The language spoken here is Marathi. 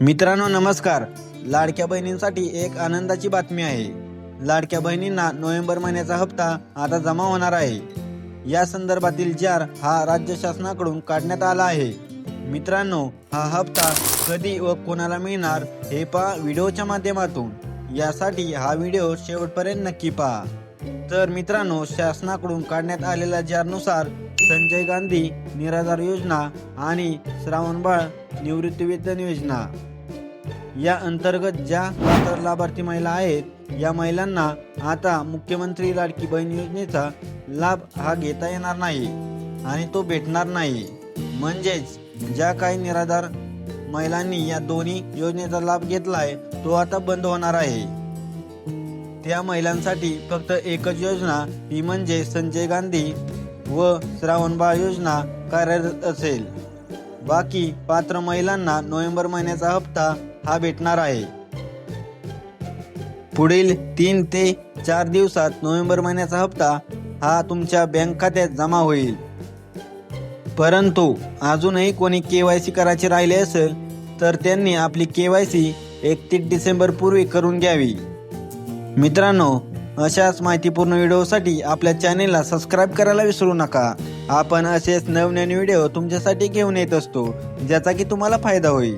मित्रांनो नमस्कार. लाडक्या बहिणींसाठी एक आनंदाची बातमी आहे. लाडक्या बहिणींना नोव्हेंबर महिन्याचा हप्ता आता जमा होणार आहे. या संदर्भातील जार हा राज्य शासनाकडून काढण्यात आला आहे. मित्रांनो हा हप्ता कधी व कोणाला मिळणार हे पहा व्हिडिओच्या माध्यमातून. यासाठी हा व्हिडिओ शेवटपर्यंत नक्की पहा. तर मित्रांनो शासनाकडून काढण्यात आलेल्या जारनुसार संजय गांधी निराधार योजना आणि श्रावणबाळ निवृत्तीवेतन योजना. या अंतर्गत ज्या पात्र लाभार्थी महिला आहेत या महिलांना आता मुख्यमंत्री लाडकी बहीण योजनेचा लाभ हा घेता येणार नाही आणि तो भेटणार नाही. म्हणजेच ज्या काही निराधार महिलांनी या दोन्ही योजनेचा लाभ घेतलाय तो आता बंद होणार आहे. त्या महिलांसाठी फक्त एकच योजना ही म्हणजे संजय गांधी व श्रावणबाळ योजना कार्यरत असेल. बाकी पात्र महिलांना नोव्हेंबर महिन्याचा हप्ता हा भेटणार आहे. पुढील तीन ते चार दिवसात नोव्हेंबर महिन्याचा हप्ता हा तुमच्या बँक खात्यात जमा होईल. परंतु अजूनही कोणी के वाय सी करायचे राहिले असेल तर त्यांनी आपली के वाय सी एकतीस डिसेंबर पूर्वी करून घ्यावी. मित्रांनो अशाच माहितीपूर्ण व्हिडिओसाठी आपल्या चॅनेलला सबस्क्राईब करायला विसरू नका. आपण असेच नवनवीन व्हिडिओ तुमच्यासाठी घेऊन येत असतो ज्याचा की तुम्हाला फायदा होईल.